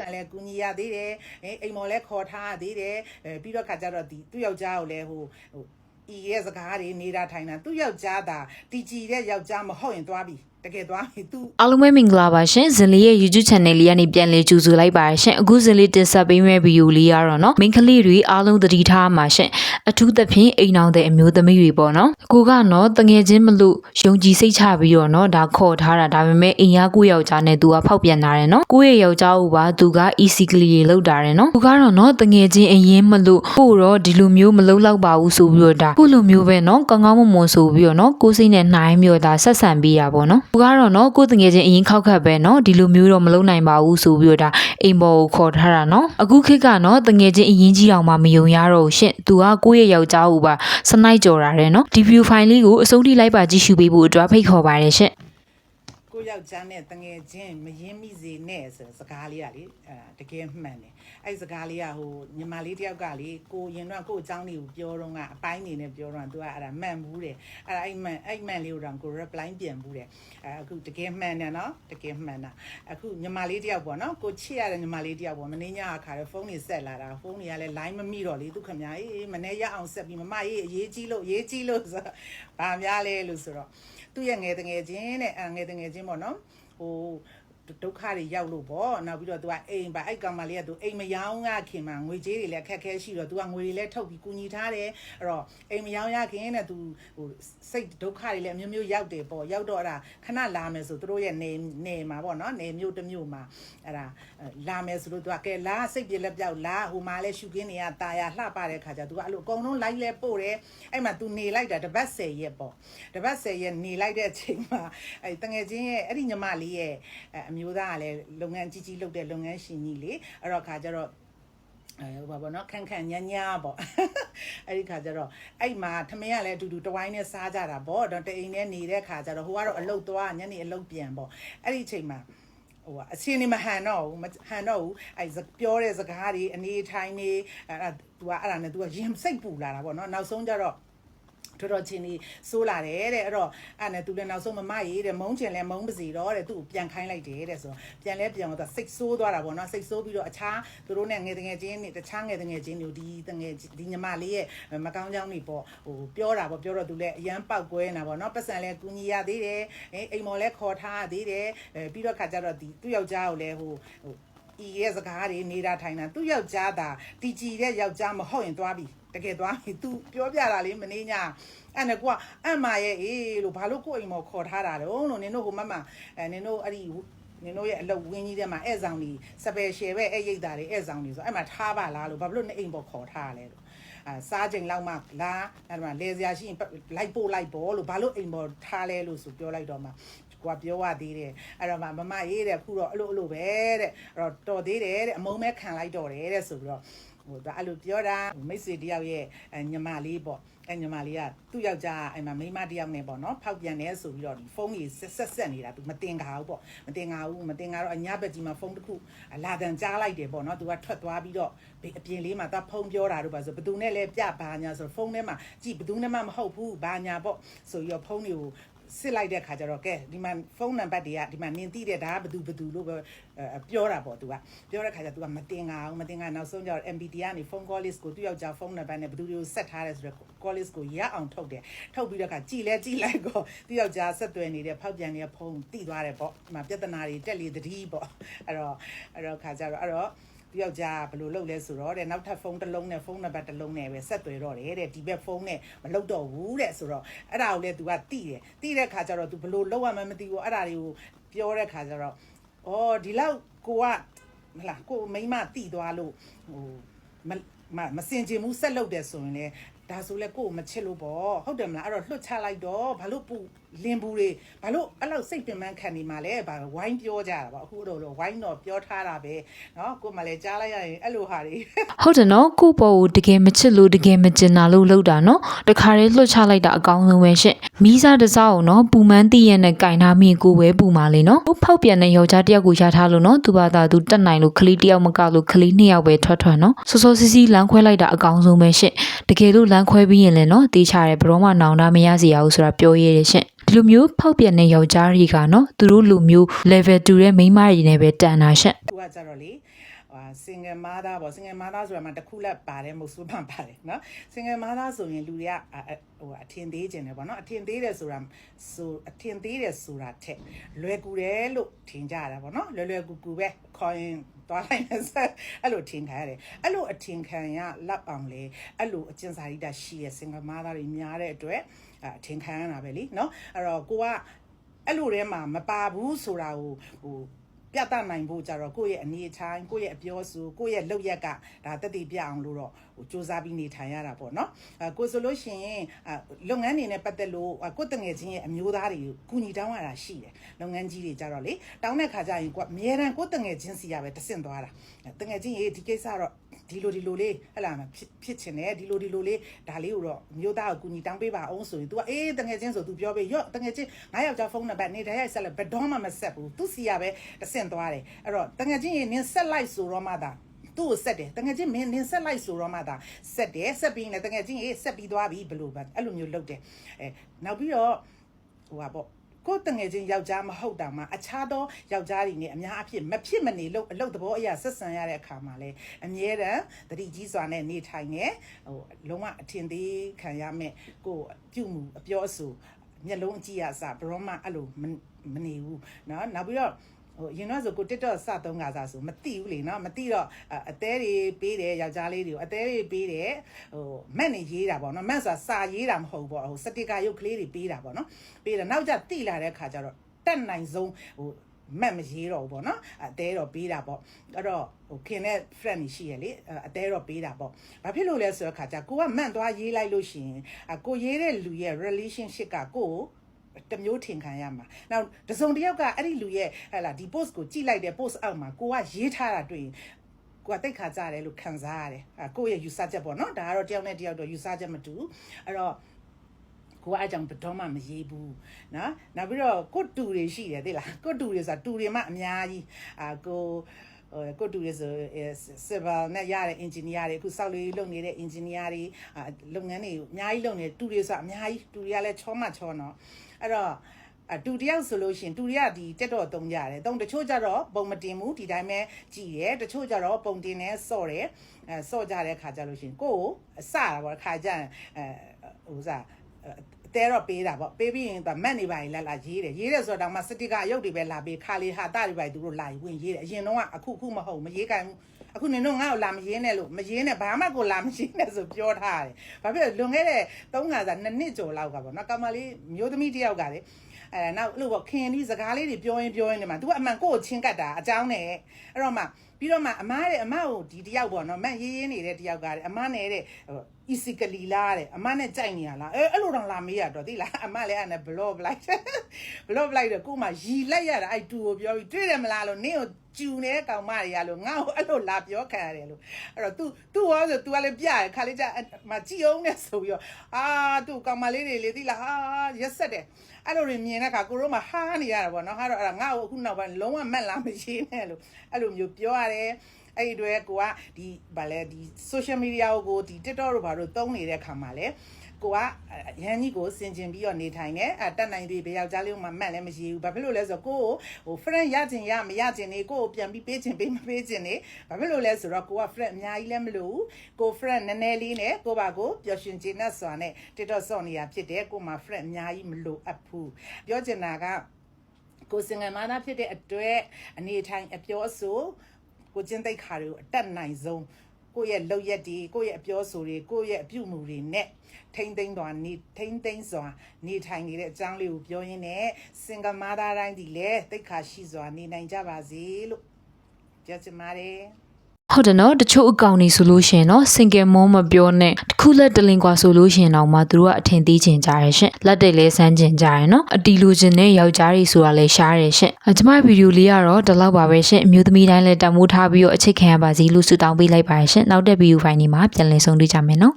စံလဲကူညီရသေးတယ်အဲအိမ်မော်လဲခေါ်ထားရသေးတယ်အဲပြီးတော့ခါကျတော့ဒီသူ့ယောက်ျားကိုလဲဟိုဟိုဤရဲ့စကားတွေနေတာထိုင်တာသူ့ယောက်ျားသာတီကြည်တဲ့ယောက်ျားမဟုတ်ရင်သွားပြီတကယ်သွားပြီ तू အားလုံးပဲမင်္ဂလာပါရှင်ဇင်လေးရဲ့ YouTube channel လေးကနေပြန်လည်ကြိုဆိုလိုက်ပါရရှင်အခုဇင်လေးတင်ဆက်ပေးမယ့်ဗီဒီယိုလေးကတော့နော်မိန်းကလေးတွေအားလုံးသတိထားမှာရှင်အထူးသဖြင့်အိမ်အောင်တဲ့အမျိုးသမီးတွေပေါ့နော်ကိုကတော့တငယ်ချင်းမလို့ယုံကြည်စိတ်ချပြီးတော့နော်ဒါခေါ်ထားတာဒါပေမဲ့အိမ်ရကိုယောက်ျားနဲ့သူကဖောက်ပြန်လာတယ်နော်ကိုရဲ့ယောက်ျားကိုပါသူက easy ကလေးလောက်တာတယ်နော်သူကတော့နော်တငယ်ချင်းအရင်မလို့ပို့တော့ဒီလိုမျိုးမလုံးလောက်ပါဘူးဆိုပြီးတော့ဒါကိုလိုမျိုးပဲနော်ကောင်းကောင်းမွန်မွန်ဆိုပြီးတော့နော်ကိုစိတ်နဲ့နှိုင်းမျိုးဒါဆက်ဆံပေးရပါတော့နော်သူကတော့နော်ကိုတငယ်ချင်းအရင်ခောက်ခတ်ပဲနော်ဒီလိုမျိုးတော့မလုံးနိုင်ပါဘူးဆိုပြီးတော့ဒါအိမ်ပေါ်ကိုခေါ်ထားတာနော်အခုခေတ်ကနော်တငယ်ချင်းအရင်ကြီးအောင်မှမယုံရတော့ဘူးရှင့်သူကကိုယ့်ရဲ့ယောက်ျားကိုပါစနိုက်ကြော်တာတယ်နော်ဒီ view file လေးကိုအဆုံးထိလိုက်ပါကြည့်ရှုပေးဖို့အတွက်ဖိတ်ခေါ်ပါတယ်ရှင့် ကိုယောက်ျားနဲ့တငယ်ချင်းမရင်းမိစေနဲ့ဆိုတဲ့စကားလေးကလေအဲတကယ်မှန်တယ်အဲ့စကားလေးကဟိုညီမလေးတယောက်ကလေကိုရင်တော့ကိုအကြောင်းလေးကိုပြောတော့ကအပိုင်းနေနဲ့ပြောတော့သူကအဲ့ဒါမှန်ဘူးတယ်အဲ့ဒါအဲ့မှန်အဲ့မှန်လေးကိုတော့ကို reply ပြန်ဘူးတယ်အဲအခုတကယ်မှန်တယ်နော်တကယ်မှန်တာအခုညီမလေးတယောက်ပေါ့နော်ကိုချစ်ရတဲ့ညီမလေးတယောက်ပေါ့မင်းညအခါတော့ဖုန်းနေဆက်လာတာဖုန်းတွေကလည်း line မမိတော့လေသူခင်ဗျာအေးမနေ့ရအောင်ဆက်ပြီးမမအေးအရေးကြီးလို့အရေးကြီးလို့ဆိုတော့ဗာများလဲလို့ဆိုတော့သူ့ရဲ့ငယ်တငယ်ချင်းနဲ့ငယ်တငယ်ချင်းပေါ့နော်ဟို ဒုက္ခတွေရောက်လို့ပေါ့နောက်ပြီးတော့သူကအိမ်ပါအဲ့ကောင်မလေးကသူအိမ်မယောင်းရခင်မှာငွေကြေးတွေလည်းအခက်အခဲရှိတော့သူကငွေတွေလည်းထုတ်ပြီးကူညီထားတယ်အဲ့တော့အိမ်မယောင်းရခင်နဲ့သူဟိုစိတ်ဒုက္ခတွေလည်းအမျိုးမျိုးရောက်တယ်ပေါ့ရောက်တော့အဲ့ဒါခဏလာမယ်ဆိုသူတို့ရဲ့နေနေမှာပေါ့နော်နေမျိုးတစ်မျိုးမှာအဲ့ဒါလာမယ်ဆိုလို့သူကကဲလာစိတ်ပြလက်ပြောက်လာဟိုမှာလည်းရှုခင်းနေရตาရလှပတဲ့ခါကျသူကအဲ့လိုအကုန်လုံးလိုက်လဲပို့တယ်အဲ့မှာသူနေလိုက်တာတပတ်10ရက်ပေါ့တပတ်10ရက်နေလိုက်တဲ့အချိန်မှာအဲ့တငယ်ချင်းရဲ့အဲ့ဒီညီမလေးရဲ့အမျိုးသားကလည်းလုပ်ငန်းကြီးကြီးလုပ်တဲ့လုပ်ငန်းရှင်ကြီးလေအဲ့တော့ခါကျတော့အဲဟိုပါဘောနော်ခန့်ခန့်ညာညာပေါ့အဲ့ဒီခါကျတော့အဲ့မှာထမင်းကလည်းအတူတူတဝိုင်းနဲ့စားကြတာပေါ့တော့တအိမ်နဲ့နေတဲ့ခါကျတော့ဟိုကတော့အလုတ်သွားညနေအလုတ်ပြန်ပေါ့အဲ့ဒီအချိန်မှာဟိုအချင်းနေမဟန်တော့ဘူးမဟန်တော့ဘူးအဲပြောတဲ့စကားတွေအနေထိုင်နေအဲ့ဒါ तू ကအဲ့ဒါနဲ့ तू ကရင်စိတ်ပူလာတာပေါ့နော်နောက်ဆုံးကျတော့ တော်တော်ချင်းလေးစိုးလာတယ်တဲ့အဲ့တော့အဲ့နဲ့သူလည်းနောက်ဆုံးမမရေးတဲ့မုန်းချင်လဲမုန်းပါစီတော့တဲ့သူ့ကိုပြန်ခိုင်းလိုက်တယ်တဲ့ဆိုတော့ပြန်လဲပြန်တော့စိတ်ဆိုးသွားတာပေါ့နော်စိတ်ဆိုးပြီးတော့အခြားသူတို့နဲ့ငယ်တငယ်ချင်းတွေတခြားငယ်တငယ်ချင်းတွေဒီတငယ်ဒီညီမလေးရဲ့မကောင်းကြောင်းတွေပေါ့ဟိုပြောတာပေါ့ပြောတော့သူလည်းအရန်ပောက်ကွဲနေတာပေါ့နော်ပတ်စံလဲကူညီရသေးတယ်အဲအိမ်မော်လဲခေါ်ထားရသေးတယ်အဲပြီးတော့ခါကျတော့ဒီသူ့ယောက်ျားကိုလည်းဟိုဟို ဤရဲ့စကားတွေနေတာထိုင်တာသူ့ယောက်ျားသာတီကြည်တဲ့ယောက်ျားမဟုတ်ရင်သွားပြီတကယ်သွားပြီ तू ပြောပြတာလေမနေညာအဲ့နဲ့ကိုကအမ်မာရဲ့အေးလို့ဘာလို့ကိုအိမ်မော်ခေါ်ထားတာတော့လို့နင်တို့ဟိုမမအဲနင်တို့အဲ့ဒီနင်တို့ရဲ့အလုပ်ဝင်းကြီးထဲမှာဧည့်ဆောင်ကြီးစပယ်ရှယ်ပဲဧည့်ရိတ်တာတွေဧည့်ဆောင်ကြီးဆိုအဲ့မှာထားပါလားလို့ဘာလို့နေအိမ်ပေါ်ခေါ်ထားလဲလို့အာစားချိန်လောက်မှလာအဲ့မှာလေစရာရှိရင်လိုက်ပို့လိုက်ပေါ်လို့ဘာလို့အိမ်ပေါ်ထားလဲလို့ဆိုပြောလိုက်တော့မှ ကိုကပြောရသေးတယ်အဲ့တော့မမရေးတဲ့ခုတော့အလိုအလိုပဲတဲ့အဲ့တော့တော်သေးတယ်တဲ့အမုံမဲခံလိုက်တော့တယ်တဲ့ဆိုပြီးတော့ဟိုဒါအဲ့လိုပြောတာမိတ်ဆွေတယောက်ရဲ့ညီမလေးပေါ့အဲညီမလေးကသူ့ယောက်ျားအဲ့မှာမိန်းမတယောက်နဲ့ပေါ့နော်ဖောက်ပြန်နေဆိုပြီးတော့ဒီဖုန်းကြီးဆက်ဆက်ဆက်နေတာသူမတင်ကားဘူးပေါ့မတင်ကားဘူးမတင်ကားတော့အညာဘက်ကြီးမှာဖုန်းတစ်ခုလာတန်ကြားလိုက်တယ်ပေါ့နော်သူကထွက်သွားပြီးတော့အပြင်လေးမှာသူဖုန်းပြောတာတို့ပါဆိုဘသူနဲ့လဲပြဘာညာဆိုဖုန်းထဲမှာကြည့်ဘသူနဲ့မှမဟုတ်ဘူးဘာညာပေါ့ဆိုပြီးတော့ဖုန်းတွေကို စစ်လိုက်တဲ့ခါကျတော့ကဲဒီမှာဖုန်းနံပါတ်တွေကဒီမှာနင်သိတဲ့ဒါကဘသူဘသူလို့ပဲပြောတာပေါ့သူကပြောတဲ့ခါကျသူကမတင်ငါအောင်မတင်ငါနောက်ဆုံးကျတော့ MBT ကနေဖုန်း call list ကိုသူ့ယောက်ျားဖုန်းနံပါတ်နဲ့ဘသူတွေကိုဆက်ထားတယ်ဆိုတော့ call list ကိုရအောင်ထုတ်တယ်ထုတ်ပြီးတော့ခါကြည်လဲကြည်လိုက်ကိုသူ့ယောက်ျားဆက်သွယ်နေတဲ့ဖောက်ပြန်နေတဲ့ဖုန်းတိသွားတယ်ပေါ့ဒီမှာပြဿနာတွေတက်လေတတိပေါ့အဲ့တော့အဲ့တော့ခါကျတော့အဲ့တော့ သူယောက်ျားဘယ်လိုလုပ်လဲဆိုတော့တဲ့နောက်ထပ်ဖုန်းတစ်လုံးနဲ့ဖုန်းနံပါတ်တစ်လုံးနဲ့ပဲဆက်သွယ်တော့တယ်တဲ့ဒီဘက်ဖုန်းနဲ့မလုပ်တော့ဘူးတဲ့ဆိုတော့အဲ့ဒါကိုလည်း तू ကတိတယ်တိတဲ့ခါကျတော့ तू ဘယ်လိုလုပ်ရမှန်းမသိဘူးအဲ့ဒါတွေကိုပြောတဲ့ခါကျတော့အော်ဒီလောက်ကိုကဟလာကိုမိမတိသွားလို့ဟိုမမမစင်ချင်ဘူးဆက်လုပ်တယ်ဆိုရင်လေဒါဆိုလဲကို့ကိုမချစ်လို့ပေါ့ဟုတ်တယ်မလားအဲ့တော့လွတ်ချလိုက်တော့ဘာလို့ပူ လင်းဘူးတွေဘာလို့အဲ့လောက်စိတ်ပင်ပန်းခံနေမှာလဲဘာဝိုင်းပြောကြတာပေါ့အခုတော့ဝိုင်းတော့ပြောထားတာပဲเนาะကို့မလည်းကြားလိုက်ရရင်အဲ့လိုဟာတွေ ဟုတ်တယ်နော်ကိုပေါ်ကိုတကယ်မချစ်လို့တကယ်မကျင်တာလို့လုပ်တာနော်တခါတည်းလွှတ်ချလိုက်တာအကောင်းဆုံးပဲရှင့်မိစားတစားကိုနော်ပူမန်းတည့်ရနဲ့ကင်ထားမိကိုပဲပူမာလေနော်ဖောက်ပြန်တဲ့ယောက်ျားတစ်ယောက်ကိုရထားလို့နော်သူဘာသာသူတက်နိုင်လို့ခလေးတစ်ယောက်မကလို့ခလေးနှစ်ယောက်ပဲထွက်ထွက်နော်စောစောစီးစီးလမ်းခွဲလိုက်တာအကောင်းဆုံးပဲရှင့်တကယ်လို့လမ်းခွဲပြီးရင်လည်းနော်တေးချတယ်ဘရောမှနောင်တမရစီရဘူးဆိုတာပြောရတဲ့ရှင့် ဒီလိုမျိုးဖောက်ပြန်တဲ့ယောက်ျားတွေကနော်သူတို့လူမျိုး level 2တဲ့မိန်းမတွေနဲ့ပဲတန်တာရှင့် သူကကြတော့လေ ဟာ single mother ပေါ့ single mother ဆိုတာမှတစ်ခုလက်ပါတယ်မဟုတ်ဆိုးမှပါတယ်เนาะ single mother ဆိုရင်လူတွေကအာဟိုအထင်သေးခြင်းတယ်ပေါ့เนาะအထင်သေးတယ်ဆိုတာဆိုအထင်သေးတယ်ဆိုတာထက်လွယ်ကူတယ်လို့ထင်ကြတာပေါ့เนาะလွယ်လွယ်ကူကူပဲခေါ်ရင်သွားလိုက်မယ်ဆက်အဲ့လိုထင်ခံရတယ်အဲ့လိုအထင်ခံရလောက်အောင်လေအဲ့လိုအကျဉ်းစာရိတ္တရှိရဲ့ single mother တွေများတဲ့အတွက် အထင်ခံရတာပဲလीเนาะအဲ့တော့ကိုကအဲ့လိုထဲမှာမပါဘူးဆိုတာကိုဟို ပြသနိုင်ဖို့ကြတော့ကိုယ့်ရဲ့အနေအထိုင်ကိုယ့်ရဲ့အပြောဆိုကိုယ့်ရဲ့လုပ်ရက်ကဒါတက်တည်ပြအောင်လို့တော့ဟိုစ조사ပြီးနေထိုင်ရတာပေါ့နော်အဲကိုဆိုလို့ရှိရင်လုပ်ငန်းတွေနဲ့ပတ်သက်လို့ကိုယ့်တငယ်ချင်းရဲ့အမျိုးသားတွေကိုကူညီတောင်းရတာရှိတယ်လုပ်ငန်းကြီးတွေကြတော့လေတောင်းတဲ့ခါကျရင်ကိုကအများရန်ကိုယ့်တငယ်ချင်းစီရပဲတဆင့်သွားတာတငယ်ချင်းရေဒီကိစ္စတော့ဒီလိုဒီလိုလေးဟဲ့လားဖြစ်ချင်တယ်ဒီလိုဒီလိုလေးဒါလေးကိုတော့မျိုးသားကိုကူညီတောင်းပေးပါအောင်ဆိုရင် तू ကအေးတငယ်ချင်းဆို तू ပြောပေးရော့တငယ်ချင်းငါးယောက်ကြာဖုန်းနံပါတ်နေတိုင်းရိုက်ဆက်လဲဘယ်တော့မှမဆက်ဘူးသူစီရပဲတဆငသွားတယ်အဲ့တော့တငယ်ချင်းရေနင်းဆက်လိုက်ဆိုတော့မှသာသူ့ကိုဆက်တယ်တငယ်ချင်းမင်းနင်းဆက်လိုက်ဆိုတော့မှသာဆက်တယ်ဆက်ပြီးနေတငယ်ချင်းရေဆက်ပြီးသွားပြီဘလို့ပဲအဲ့လိုမျိုးလုပ်တယ်အဲနောက်ပြီးတော့ဟိုပါပေါ့ကိုယ်တငယ်ချင်းယောက်ျားမဟုတ်တာမှအခြားသောယောက်ျားတွေနဲ့အများအဖြစ်မဖြစ်မနေလို့အလုပ်သဘောအရာဆက်ဆံရတဲ့အခါမှာလဲအမြဲတမ်းတတိကြီးစွာနဲ့နေထိုင်နေဟိုလုံးဝအထင်သေးခံရမဲ့ကိုယ်ပြုမှုအပြောအဆိုမျက်လုံးအကြည့်ရစဘရောမအဲ့လိုမမနေဘူးเนาะနောက်ပြီးတော့ ဟိုရင်တော့ဆိုကို TikTok စသုံးကစားဆိုမသိဘူးလေနော်မသိတော့အသေးတွေပေးတယ်ယောက်ျားလေးတွေကိုအသေးတွေပေးတယ်ဟိုမက်နေရေးတာပေါ့နော်မက်ဆိုတာစာရေးတာမဟုတ်ဘူးပေါ့ဟိုစတစ်ကာရုပ်ကလေးတွေပေးတာပေါ့နော်ပေးတယ်နောက်ကျတိလာတဲ့ခါကျတော့တက်နိုင်ဆုံးဟိုမက်မရေးတော့ဘူးပေါ့နော်အသေးတော့ပေးတာပေါ့အဲ့တော့ဟိုခင်တဲ့ friend ကြီးရှိရလေအသေးတော့ပေးတာပေါ့ဘာဖြစ်လို့လဲဆိုတော့ခါကျကိုကမန့်သွားရေးလိုက်လို့ရှိရင်ကိုရေးတဲ့လူရဲ့ relationship ကကို တမျိုးထင်ခံရမှာ။နောက်တစုံတစ်ယောက်ကအဲ့ဒီလူရဲ့ဟဲ့လားဒီ post ကိုကြည့်လိုက်တဲ့ post အောက်မှာကိုကရေးထားတာတွေ့ရင်ကိုကတိတ်ခါကြတယ်လို့ခံစားရတယ်။အဲကိုယ့်ရဲ့ယူဆချက်ပေါ့နော်။ဒါကတော့တယောက်နဲ့တယောက်တော့ယူဆချက်မတူဘူး။အဲ့တော့ကိုကအဲ့ကြောင့်ဘယ်တော့မှမရေးဘူးနော်နောက်ပြီးတော့ကိုတူတွေရှိတယ်သိလားကိုတူတွေဆိုတာတူတွေမှအများကြီးအာကို ဟိုကိုတူတွေဆိုစစ်ဘာနဲ့ရတဲ့ engineer တွေအခုစောက်လေးလုပ်နေတဲ့ engineer တွေလုပ်ငန်းတွေအများကြီးလုပ်နေတူတွေဆိုတာအများကြီးတူတွေကလည်းချောမှချောနော်အဲ့တော့အတူတယောက်ဆိုလို့ရှိရင်တူတွေကဒီတက်တော့တုံးကြတယ်တုံးတချို့ကြတော့ပုံမတင်ဘူးဒီတိုင်းပဲကြည်တယ်တချို့ကြတော့ပုံတင်နေစော့တယ်အဲစော့ကြတဲ့ခါကြလို့ရှိရင်ကိုယ်အစတာပေါ့ခါကြရင်အဲဟိုစား တဲတော့ပေးတာပေါ့ပေးပြီးရင်သူမက်နေပါလေလာလာရေးတယ်ရေးတယ်ဆိုတော့မှစတိကအယုတ်တွေပဲလာပေးခါလေးဟာတာတွေပါသူတို့လာဝင်ရေးတယ်အရင်တော့အခုခုမဟုတ်မရေးကြဘူးအခုနင်တို့ငါ့ကိုလာမရင်းနဲ့လို့မရင်းနဲ့ဘာမှကိုလာမရင်းနဲ့ဆိုပြောထားတယ်။ဘာဖြစ်လဲလွန်ခဲ့တဲ့3ခါစား2နှစ်ကျော်လောက်ကပေါ့နော်ကမလေးမျိုးသမီးတယောက်ကလေအဲနောက်အဲ့လိုပေါ့ခင်ဒီစကားလေးတွေပြောရင်ပြောရင်ဒီမှာ तू ကအမှန်ကိုကိုချင်းကတ်တာအကြောင်းနဲ့အဲ့တော့မှပြီးတော့မှအမားတဲ့အမကိုဒီတယောက်ပေါ့နော်မန့်ရေးရေးနေတဲ့တယောက်ကတဲ့အမနဲ့တဲ့ easily လားတဲ့အမနဲ့ကြိုက်နေရလားအဲအဲ့လိုတော့လာမေးရတော့သိလားအမလည်းအဲ့နဲ့ blog လိုက် blog လိုက်တော့ကိုမှရီလိုက်ရတာအဲ့တူကိုပြောပြီးတွေ့တယ်မလားလို့နင်းကိုကျူနေတဲ့ကောင်မတွေရလို့ငါ့ကိုအဲ့လိုလာပြောခံရတယ်လို့အဲ့တော့ तू तू ရောဆို तू ကလည်းပြရခါလေးကြမကြည့်အောင်နဲ့ဆိုပြီးတော့အာ तू ကောင်မလေးတွေလေသိလားဟာရက်ဆက်တယ်အဲ့လိုတွေမြင်တဲ့အခါကိုတို့မှဟားနေရတာပေါ့နော်ဟာတော့အဲ့ဒါငါ့ကိုအခုနောက်ပိုင်းလုံးဝမက်လာမရှိနဲ့လို့အဲ့လိုမျိုးပြောရတယ် အဲ့ဒီတွေကိုကဒီဗာလဲဒီ social media ကိုဒီ TikTok တို့ဘာလို့သုံးနေတဲ့ခါမှာလဲကိုကရန်ကြီးကိုစင်ကျင်ပြီးတော့နေထိုင်နေအတက်နိုင်သေးဘေးယောက်ျားလေးမှမတ်လည်းမရှိဘူးဘာဖြစ်လို့လဲဆိုတော့ကိုကိုဟို friend ရချင်ရမရချင်နေကိုကိုပြန်ပြီးပေးချင်ပေးမပေးချင်နေဘာဖြစ်လို့လဲဆိုတော့ကိုက friend အများကြီးလည်းမလို့ကို friend နည်းနည်းလေးနဲ့ကိုပါကိုပျော်ရွှင်ခြင်းနဲ့စွာနဲ့ TikTok ဆော့နေရဖြစ်တယ်ကိုမှ friend အများကြီးမလို့အပ်ဘူးပြောချင်တာကကိုစင်ငယ်မာနာဖြစ်တဲ့အတွက်အနေထိုင်အပြောအဆို ကိုကျင်းသိက်ခါတွေကိုအတက်နိုင်ဆုံးကိုယ့်ရဲ့လောက်ရက်တွေကိုယ့်ရဲ့အပြောဆိုတွေကိုယ့်ရဲ့အပြုမှုတွေနဲ့ထိမ့်သိမ့်သွားနေထိမ့်သိမ့်စွာနေထိုင်နေတဲ့အကြောင်းလေးကိုပြောရင်းနဲ့စင်ကမာသားတိုင်းဒီလေတိတ်ခါရှိစွာနေနိုင်ကြပါစေလို့ပြောချင်ပါတယ် ဟုတ်တယ်နော်တချို့အကောင်နေဆိုလို့ရှရင်နော် single mom မပြောနဲ့တစ်ခုလက်တလင်ကွာဆိုလို့ရှရင်တော့မှသူတို့ကအထင်သေးချင်ကြရရှင်လက်တွေလဲဆန်းချင်ကြရနော်အတီလူချင်တဲ့ယောက်ျားတွေဆိုတာလဲရှားတယ်ရှင်အကျမဗီဒီယိုလေးကတော့ဒီလောက်ပါပဲရှင်အမျိုးသမီးတိုင်းလဲတမိုးထားပြီးတော့အချစ်ခံရပါစီလို့ဆုတောင်းပေးလိုက်ပါရရှင်နောက်တဲ့ဗီဒီယိုဖိုင်ဒီမှာပြန်လည်ဆုံတွေ့ကြမယ်နော်